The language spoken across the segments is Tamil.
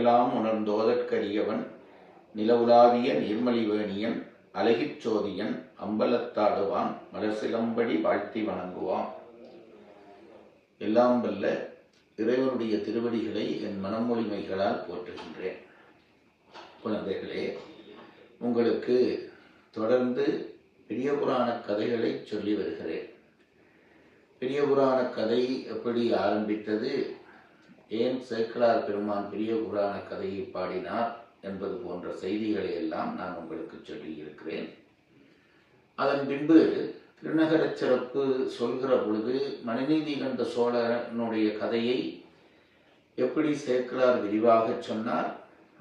உலகெலாம் உணர்ந்தோதற்கரியவன் நிலவுலாவிய நீர்மலிவேணியன் அழகிச் சோதியன் அம்பலத்தாடுவான் மலர்சிலம்படி வாழ்த்தி வணங்குவான். எல்லாம் வல்ல இறைவனுடைய திருவடிகளை என் மனமொழிமைகளால் போற்றுகின்றேன். குழந்தைகளே உங்களுக்கு தொடர்ந்து பெரிய புராண கதைகளை சொல்லி வருகிறேன். பெரிய புராண கதை எப்படி ஆரம்பித்தது? ஏன் சேக்கலார் பெருமான் பெரிய புராண கதையை பாடினார் என்பது போன்ற செய்திகளை எல்லாம் நான் உங்களுக்கு சொல்லியிருக்கிறேன். அதன் பின்பு திருநகரச் சிறப்பு சொல்கிற பொழுது மணிநீதி கண்ட சோழனுடைய கதையை எப்படி சேர்க்கிறார் விரிவாக சொன்னார்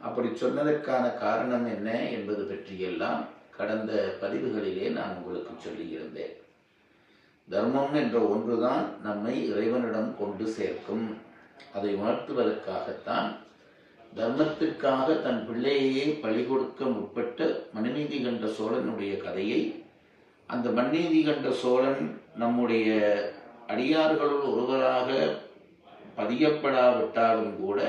அப்படி சொன்னதற்கான காரணம் என்ன என்பது பற்றியெல்லாம் கடந்த பதிவுகளிலே நான் உங்களுக்கு சொல்லியிருந்தேன். தர்மம் என்ற ஒன்றுதான் நம்மை இறைவனிடம் கொண்டு சேர்க்கும். அதை உணர்த்துவதற்காகத்தான் தர்மத்திற்காக தன் பிள்ளையே பழி கொடுக்க முற்பட்ட மனுநீதி கண்ட சோழனுடைய கதையை அந்த மண்நீதி கண்ட சோழன் நம்முடைய அடியார்களுள் ஒருவராக பதியப்படாவிட்டாலும் கூட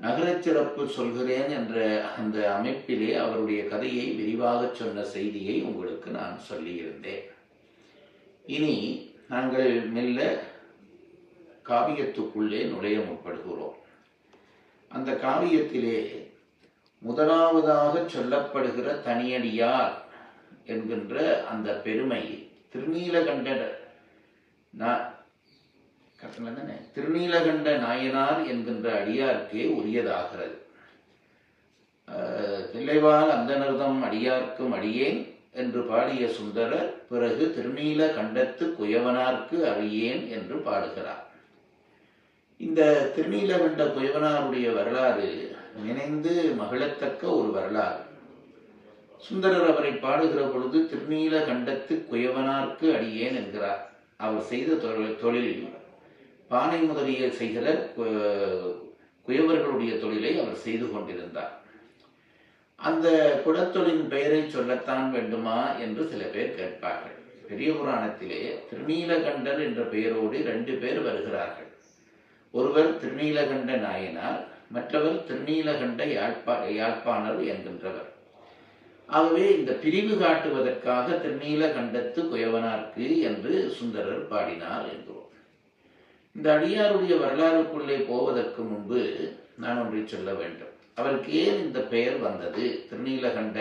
நகரச் சிறப்பு சொல்கிறேன் என்ற அந்த அமைப்பிலே அவருடைய கதையை விரிவாக சொன்ன செய்தியை உங்களுக்கு நான் சொல்லியிருந்தேன். இனி நாங்கள் மெல்ல காவியத்துக்குள்ளே நுழைய முற்படுகிறோம். அந்த காவியத்திலே முதலாவதாக சொல்லப்படுகிற தனியடியார் என்கின்ற அந்த பெருமை திருநீலகண்ட நா- தானே? திருநீலகண்ட நாயனார் என்கின்ற அடியார்க்கே உரியதாகிறது. ஆஹ், அந்த அந்தனர்தம் அடியார்க்கும் அடியேன் என்று பாடிய சுந்தரர் பிறகு திருநீலகண்டத்து குயவனார்க்கு அறியேன் என்று பாடுகிறார். இந்த திருநீலகண்ட குயவனாருடைய வரலாறு நினைந்து மகிழத்தக்க ஒரு வரலாறு. சுந்தரர் அவரை பாடுகிற பொழுது திருநீலகண்டத்து குயவனார்க்கு அடியேன் என்கிறார்? அவர் செய்த தொழில் தொழில் பானை முதலிய செய்கிற கு- குயவர்களுடைய தொழிலை அவர் செய்து கொண்டிருந்தார். அந்த குடத்தொழின் பெயரை சொல்லத்தான் வேண்டுமா என்று சில பேர் கேட்பார்கள். பெரிய புராணத்திலே திருநீலகண்டர் என்ற பெயரோடு ரெண்டு பேர் வருகிறார்கள். ஒருவர் திருநீலகண்ட நாயனார் மற்றவர் திருநீலகண்ட யாழ்ப்பா யாழ்ப்பாணர் என்கின்றவர். ஆகவே இந்த பிரிவு காட்டுவதற்காக திருநீலகண்டத்து குயவனார்க்கு என்று சுந்தரர் பாடினார் என்கிறோம். இந்த அடியாருடைய வரலாறுக்குள்ளே போவதற்கு முன்பு நான் ஒன்றை சொல்ல வேண்டும். அவருக்கு ஏன் இந்த பெயர் வந்தது? திருநீலகண்ட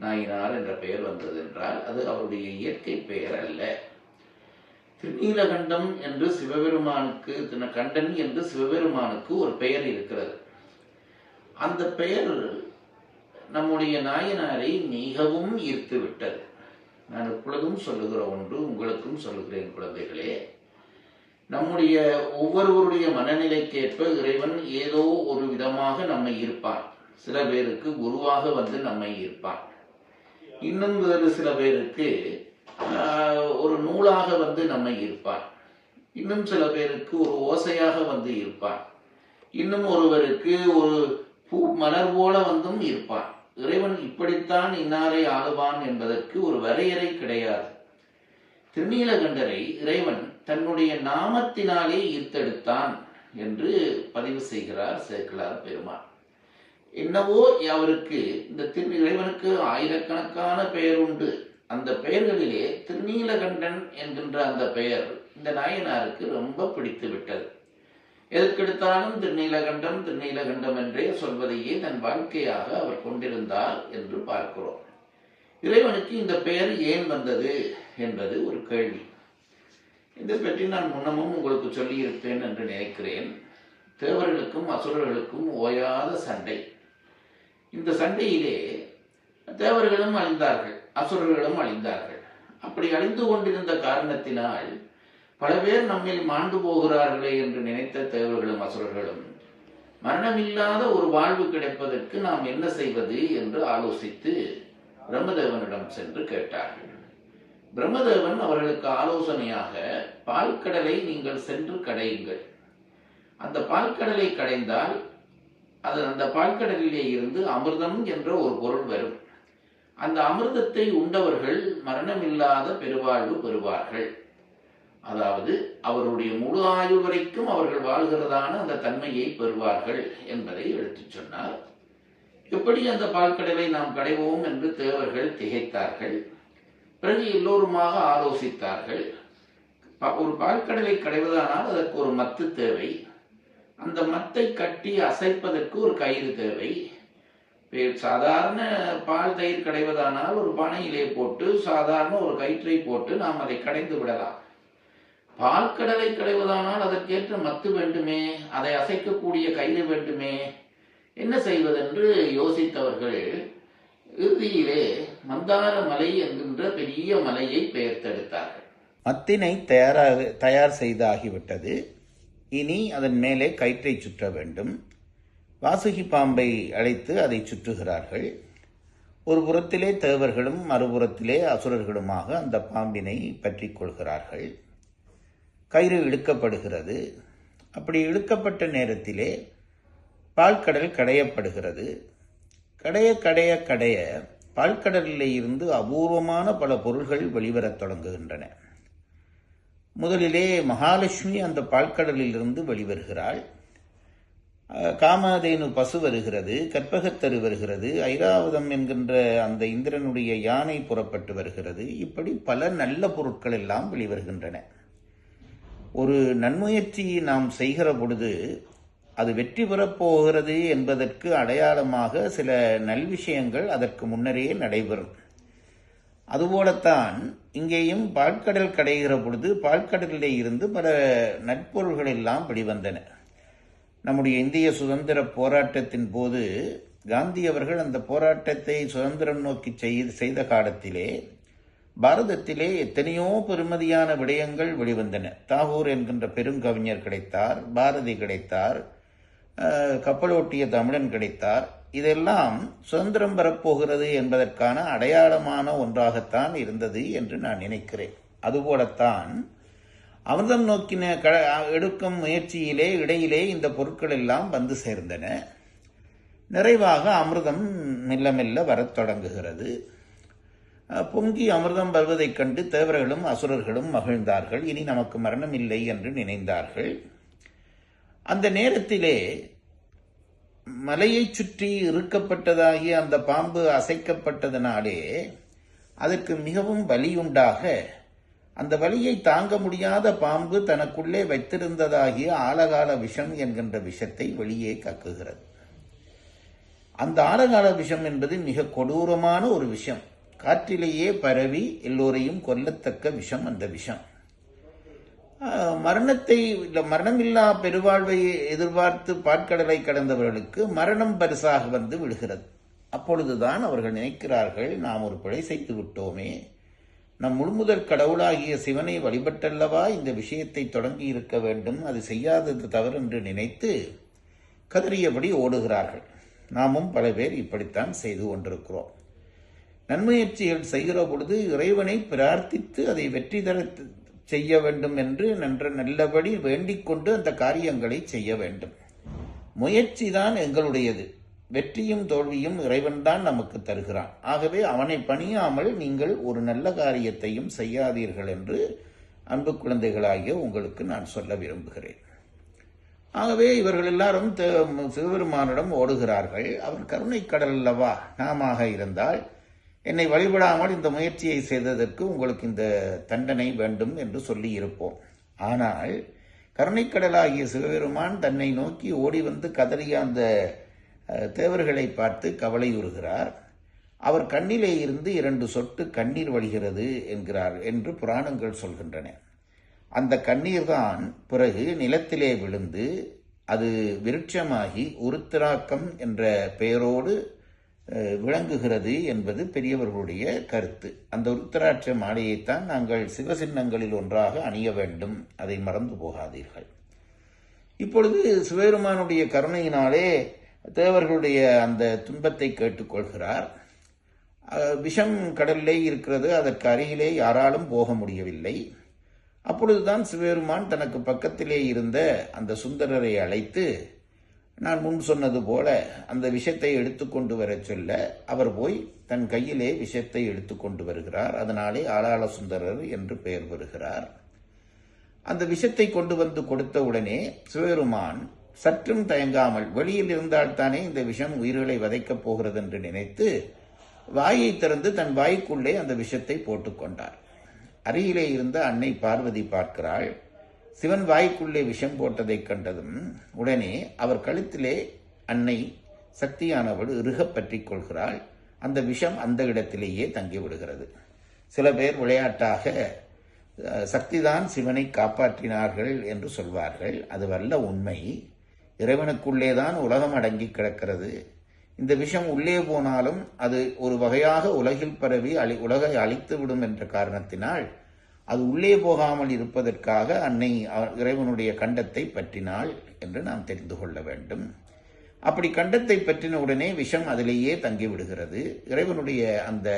நாயினார் என்ற பெயர் வந்தது என்றால் அது அவருடைய இயற்கை பெயர் அல்ல. திருநீலகண்டம் என்று சிவபெருமானுக்கு தின கண்டன் என்று சிவபெருமானுக்கு ஒரு பெயர் இருக்கிறது. அந்த பெயர் நம்முடைய நாயனாரை மிகவும் ஈர்த்து விட்டது நான் எப்பொழுதும் சொல்லுகிற ஒன்று உங்களுக்கும் சொல்லுகிறேன் குழந்தைகளே. நம்முடைய ஒவ்வொருவருடைய மனநிலைக்கேற்ப இறைவன் ஏதோ ஒரு விதமாக நம்மை ஈர்ப்பான். சில பேருக்கு குருவாக வந்து நம்மை ஈர்ப்பான். இன்னும் வேறு சில பேருக்கு ஒரு நூலாக வந்து நம்மை இருப்பார் இன்னும் சில பேருக்கு ஒரு ஓசையாக வந்து இருப்பார் இன்னும் ஒருவருக்கு ஒரு பூ மலர் போல வந்தும் இருப்பார் இறைவன் இப்படித்தான் இன்னாரை ஆளுவான் என்பதற்கு ஒரு வரையறை கிடையாது. திருநீலகண்டரை இறைவன் தன்னுடைய நாமத்தினாலே ஈர்த்தெடுத்தான் என்று பதிவு செய்கிறார் சேக்கலார் பெருமான். என்னவோ அவருக்கு இந்த திரு இறைவனுக்கு ஆயிரக்கணக்கான பெயர் உண்டு. அந்த பெயர்களிலே திருநீலகண்டன் என்கின்ற அந்த பெயர் இந்த நாயனாருக்கு ரொம்ப பிடித்து விட்டது எதற்கெடுத்தாலும் திருநீலகண்டம் திருநீலகண்டம் என்றே சொல்வதையே தன் வாழ்க்கையாக அவர் கொண்டிருந்தார் என்று பார்க்கிறோம். இறைவனுக்கு இந்த பெயர் ஏன் வந்தது என்பது ஒரு கேள்வி. இதை பற்றி நான் முன்னமும் உங்களுக்கு சொல்லியிருப்பேன் என்று நினைக்கிறேன். தேவர்களுக்கும் அசுரர்களுக்கும் ஓயாத சண்டை. இந்த சண்டையிலே தேவர்களும் அழிந்தார்கள். அசுரர்களும் அழிந்தார்கள். அப்படி அழிந்து கொண்டிருந்த காரணத்தினால் பல பேர் நம்மில் மாண்டு போகிறார்களே என்று நினைத்த தேவர்களும் அசுரர்களும் மரணமில்லாத ஒரு வாழ்வு கிடைப்பதற்கு நாம் என்ன செய்வது என்று ஆலோசித்து பிரம்மதேவனிடம் சென்று கேட்டார்கள். பிரம்மதேவன் அவர்களுக்கு ஆலோசனையாக பால்கடலை நீங்கள் சென்று கடையுங்கள். அந்த பால்கடலை கடைந்தால் அது அந்த பால்கடலிலே இருந்து அமிர்தம் என்ற ஒரு பொருள் வரும். அந்த அமிர்தத்தை உண்டவர்கள் மரணமில்லாத பெருவாழ்வு பெறுவார்கள். அதாவது அவருடைய முழு ஆய்வு வரைக்கும் அவர்கள் வாழ்கிறதான அந்த தன்மையை பெறுவார்கள் என்பதை எடுத்துச் சொன்னார். எப்படி அந்த பால்கடலை நாம் கடைவோம் என்று தேவர்கள் திகைத்தார்கள். பிறகு எல்லோருமாக ஆலோசித்தார்கள். ப- ஒரு பால்கடலை கடைவதானால் அதற்கு ஒரு மத்து தேவை. அந்த மத்தை கட்டி அசைப்பதற்கு ஒரு கயிறு தேவை. சாதாரண பால் தயிர் கடைவதானால் ஒரு பானையிலே போட்டு சாதாரண ஒரு கயிற்றை போட்டு நாம் அதை கடைந்து விடலாம். பால் கடலை கடைவதானால் அதற்கேற்ற மத்து வேண்டுமே அதை அசைக்கக்கூடிய கயிறு வேண்டுமே. என்ன செய்வதென்று யோசித்தவர்கள் இறுதியிலே மந்தார மலை என்கின்ற பெரிய மலையை பெயர்த்தெடுத்தார்கள். மத்தினை தயாராக தயார் செய்தாகிவிட்டது. இனி அதன் மேலே கயிற்றை சுற்ற வேண்டும். வாசுகி பாம்பை அழைத்து அதை சுற்றுகிறார்கள். ஒரு புறத்திலே தேவர்களும் மறுபுறத்திலே அசுரர்களுமாக அந்த பாம்பினை பற்றி கொள்கிறார்கள். கயிறு இழுக்கப்படுகிறது. அப்படி இழுக்கப்பட்ட நேரத்திலே பால்கடல் கடையப்படுகிறது. கடைய கடைய கடைய பால்கடலிலே இருந்து அபூர்வமான பல பொருள்கள் வெளிவரத் தொடங்குகின்றன. முதலிலே மகாலட்சுமி அந்த பால்கடலிலிருந்து வெளிவருகிறாள். காமதேனு பசு வருகிறது கற்பகத்தரு வருகிறது ஐராவதம் என்கின்ற அந்த இந்திரனுடைய யானை புறப்பட்டு வருகிறது. இப்படி பல நல்ல பொருட்கள் எல்லாம் வெளிவருகின்றன. ஒரு நன்முயற்சி நாம் செய்கிற பொழுது அது வெற்றி பெறப் போகிறது என்பதற்கு அடையாளமாக சில நல்விஷயங்கள் அதற்கு முன்னரே நடைபெறும். அதுபோலத்தான் இங்கேயும் பால்கடல் கடைகிற பொழுது பால்கடலிலே இருந்து பல நட்பொருள்கள் எல்லாம் வெளிவந்தன. நம்முடைய இந்திய சுதந்திர போராட்டத்தின் போது காந்தி அவர்கள் அந்த போராட்டத்தை சுதந்திரம் நோக்கி செய்து செய்த காலத்திலே பாரதத்திலே எத்தனையோ பெருமதியான விடயங்கள் வெளிவந்தன. தாகூர் என்கின்ற பெருங்கவிஞர் கிடைத்தார் பாரதி கிடைத்தார் கப்பலோட்டிய தமிழன் கிடைத்தார். இதெல்லாம் சுதந்திரம் பெறப்போகிறது என்பதற்கான அடையாளமான ஒன்றாகத்தான் இருந்தது என்று நான் நினைக்கிறேன். அதுபோலத்தான் அமிர்தம் நோக்கின க எடுக்கும் முயற்சியிலே இடையிலே இந்த பொருட்கள் எல்லாம் வந்து சேர்ந்தன. நிறைவாக அமிர்தம் மெல்ல மெல்ல வரத் தொடங்குகிறது. பொங்கி அமிர்தம் வருவதைக் கண்டு தேவர்களும் அசுரர்களும் மகிழ்ந்தார்கள். இனி நமக்கு மரணம் இல்லை என்று நினைந்தார்கள். அந்த நேரத்திலே மலையைச் சுற்றி இறுக்கப்பட்டதாகிய அந்த பாம்பு அசைக்கப்பட்டதனாலே அதற்கு மிகவும் வலியுண்டாக அந்த வழியை தாங்க முடியாத பாம்பு தனக்குள்ளே வைத்திருந்ததாகிய ஆலகால விஷம் என்கின்ற விஷத்தை வெளியே கக்குகிறது. அந்த ஆலகால விஷம் என்பது மிக கொடூரமான ஒரு விஷம். காற்றிலேயே பரவி எல்லோரையும் கொல்லத்தக்க விஷம் அந்த விஷம். மரணத்தை இல்லை மரணமில்லா பெருவாழ்வை எதிர்பார்த்து பாற்கடலை கடந்தவர்களுக்கு மரணம் பரிசாக வந்து விடுகிறது. அப்பொழுதுதான் அவர்கள் நினைக்கிறார்கள் நாம் ஒரு பிழை செய்து விட்டோமே. நம் முழுமுதற் கடவுளாகிய சிவனை வழிபட்டல்லவா இந்த விஷயத்தை தொடங்கி இருக்க வேண்டும்? அது செய்யாதது தவறு என்று நினைத்து கதறியபடி ஓடுகிறார்கள். நாமும் பல பேர் இப்படித்தான் செய்து கொண்டிருக்கிறோம். நன்முயற்சிகள் செய்கிற பொழுது இறைவனை பிரார்த்தித்து அதை வெற்றி தர செய்ய வேண்டும் என்று நன்ற நல்லபடி வேண்டிக் கொண்டு அந்த காரியங்களை செய்ய வேண்டும். முயற்சி தான் எங்களுடையது. வெற்றியும் தோல்வியும் இறைவன்தான் நமக்கு தருகிறான். ஆகவே அவனை பணியாமல் நீங்கள் ஒரு நல்ல காரியத்தையும் செய்யாதீர்கள் என்று அன்பு குழந்தைகளாகிய உங்களுக்கு நான் சொல்ல விரும்புகிறேன். ஆகவே இவர்கள் எல்லாரும் சிவபெருமானிடம் ஓடுகிறார்கள். அவர் கருணை கடல் அல்லவா? நாமாக இருந்தால் என்னை வழிபடாமல் இந்த முயற்சியை செய்ததற்கு உங்களுக்கு இந்த தண்டனை வேண்டும் என்று சொல்லி இருப்போம். ஆனால் கருணைக்கடலாகிய சிவபெருமான் தன்னை நோக்கி ஓடி வந்து கதறிய அந்த தேவர்களை பார்த்து கவலையுறுகிறார் அவர் கண்ணிலே இருந்து இரண்டு சொட்டு கண்ணீர் வழிகிறது என்கிறார் என்று புராணங்கள் சொல்கின்றன. அந்த கண்ணீர் தான் பிறகு நிலத்திலே விழுந்து அது விருட்சமாகி உருத்திராக்கம் என்ற பெயரோடு விளங்குகிறது என்பது பெரியவர்களுடைய கருத்து. அந்த உருத்திராட்ச மாலையைத்தான் நாங்கள் சிவசின்னங்களில் ஒன்றாக அணிய வேண்டும். அதை மறந்து போகாதீர்கள். இப்பொழுது சிவபெருமானுடைய கருணையினாலே தேவர்களுடைய அந்த துன்பத்தை கேட்டுக்கொள்கிறார். விஷம் கடலிலே இருக்கிறது அதற்கு அருகிலே யாராலும் போக முடியவில்லை. அப்பொழுதுதான் சிவபெருமான் தனக்கு பக்கத்திலே இருந்த அந்த சுந்தரரை அழைத்து நான் முன் சொன்னது போல அந்த விஷத்தை எடுத்துக்கொண்டு வரச் சொல்ல அவர் போய் தன் கையிலே விஷத்தை எடுத்துக்கொண்டு வருகிறார். அதனாலே ஆளாள சுந்தரர் என்று பெயர் பெறுகிறார். அந்த விஷத்தை கொண்டு வந்து கொடுத்த உடனே சிவபெருமான் சற்றும் தயங்காமல் வெளியில் இருந்தால்தானே இந்த விஷம் உயிர்களை வதைக்கப் போகிறது என்று நினைத்து வாயை திறந்து தன் வாய்க்குள்ளே அந்த விஷத்தை போட்டுக்கொண்டார் அருகிலே இருந்த அன்னை பார்வதி பார்க்கிறாள் சிவன் வாய்க்குள்ளே விஷம் போட்டதைக் கண்டதும் உடனே அவர் கழுத்திலே அன்னை சக்தியானவள் இறுகப் பற்றிக் கொள்கிறாள். அந்த விஷம் அந்த இடத்திலேயே தங்கிவிடுகிறது சில பேர் விளையாட்டாக சக்திதான் சிவனை காப்பாற்றினார்கள் என்று சொல்வார்கள். அது வல்ல உண்மை. இறைவனுக்குள்ளேதான் உலகம் அடங்கி கிடக்கிறது. இந்த விஷம் உள்ளே போனாலும் அது ஒரு வகையாக உலகில் பரவி அழி உலகை அழித்து விடும் என்ற காரணத்தினால் அது உள்ளே போகாமல் இருப்பதற்காக அன்னை இறைவனுடைய கண்டத்தை பற்றினாள் என்று நாம் தெரிந்து கொள்ள வேண்டும். அப்படி கண்டத்தை பற்றின உடனே விஷம் அதிலேயே தங்கிவிடுகிறது. இறைவனுடைய அந்த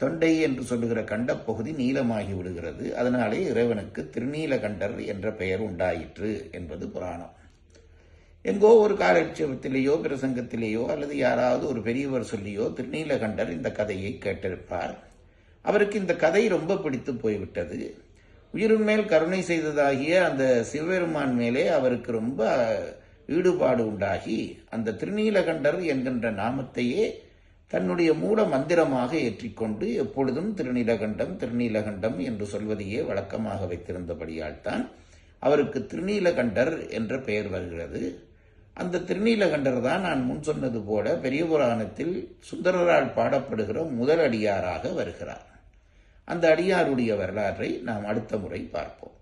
தொண்டை என்று சொல்லுகிற கண்ட பகுதி நீளமாகி விடுகிறது. அதனாலே இறைவனுக்கு திருநீலகண்டர் என்ற பெயர் உண்டாயிற்று என்பது புராணம். எங்கோ ஒரு காலட்சேபத்திலேயோ பிரசங்கத்திலேயோ அல்லது யாராவது ஒரு பெரியவர் சொல்லியோ திருநீலகண்டர் இந்த கதையை கேட்டிருப்பார். அவருக்கு இந்த கதை ரொம்ப பிடித்து போய்விட்டது. உயிரின் மேல் கருணை செய்ததாகிய அந்த சிவபெருமான் மேலே அவருக்கு ரொம்ப ஈடுபாடு உண்டாகி அந்த திருநீலகண்டர் என்கின்ற நாமத்தையே தன்னுடைய மூல மந்திரமாக ஏற்றிக்கொண்டு எப்பொழுதும் திருநீலகண்டம் திருநீலகண்டம் என்று சொல்வதையே வழக்கமாக வைத்திருந்தபடியால் தான் அவருக்கு திருநீலகண்டர் என்ற பெயர் வருகிறது. அந்த திருநீலகண்டர் தான் நான் முன் சொன்னது போல பெரிய புராணத்தில் சுந்தரரால் பாடப்படுகிற முதல் அடியாராக வருகிறார். அந்த அடியாருடைய வரலாற்றை நாம் அடுத்த முறை பார்ப்போம்.